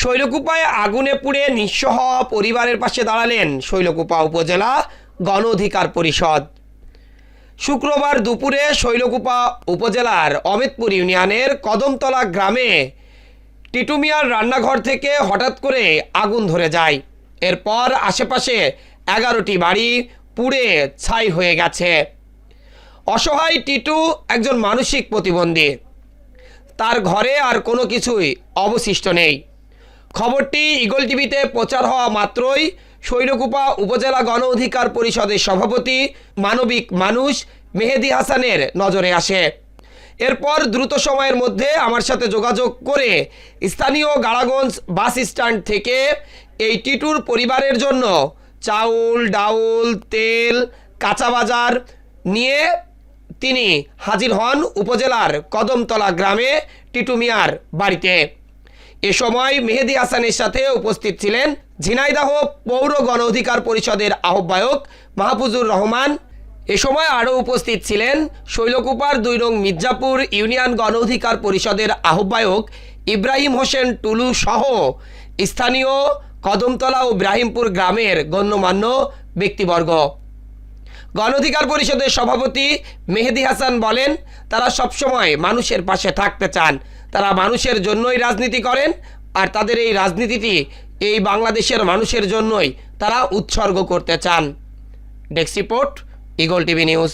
শৈলকুপায় আগুনে পুড়ে নিঃস্ব হওয়া পরিবারের পাশে দাঁড়ালেন শৈলকুপা উপজেলা গণ অধিকার পরিষদ। শুক্রবার দুপুরে শৈলকুপা উপজেলার অমিতপুর ইউনিয়নের কদমতলা গ্রামে টিটুমিয়ার রান্নাঘর থেকে হঠাৎ করে আগুন ধরে যায়। এরপর আশেপাশে এগারোটি বাড়ি পুড়ে ছাই হয়ে গেছে। অসহায় টিটু একজন মানসিক প্রতিবন্ধী। তার ঘরে আর কোনো কিছুই অবশিষ্ট নেই। খবরটি ইগল টিভিতে প্রচার হওয়া মাত্রই শৈলকুপা উপজেলা গণ অধিকার পরিষদের সভাপতি মানবিক মানুষ মেহেদি হাসানের নজরে আসে। এরপর দ্রুত সময়ের মধ্যে আমার সাথে যোগাযোগ করে স্থানীয় গাড়াগঞ্জ বাস স্ট্যান্ড থেকে এই টিটুর পরিবারের জন্য চাউল, ডাউল, তেল, কাঁচা বাজার নিয়ে তিনি হাজির হন উপজেলার কদমতলা গ্রামে টিটু মিয়ার বাড়িতে। এ সময় মেহেদি হাসানের সাথে উপস্থিত ছিলেন ঝিনাইদাহ পৌর গণ অধিকার পরিষদের আহ্বায়ক মাহফুজুর রহমান। এ সময় আরও উপস্থিত ছিলেন শৈলকুপার দুই নং মির্জাপুর ইউনিয়ন গণ অধিকার পরিষদের আহ্বায়ক ইব্রাহিম হোসেন টুলু সহ স্থানীয় কদমতলা ও ইব্রাহিমপুর গ্রামের গণ্যমান্য ব্যক্তিবর্গ। গণ অধিকার পরিষদের সভাপতি মেহেদি হাসান বলেন, তারা সবসময় মানুষের পাশে থাকতে চান। তারা মানুষের জন্যই রাজনীতি করেন আর তাদের এই রাজনীতিটি এই বাংলাদেশের মানুষের জন্যই তারা উৎসর্গ করতে চান। Desk report, Eagle TV news.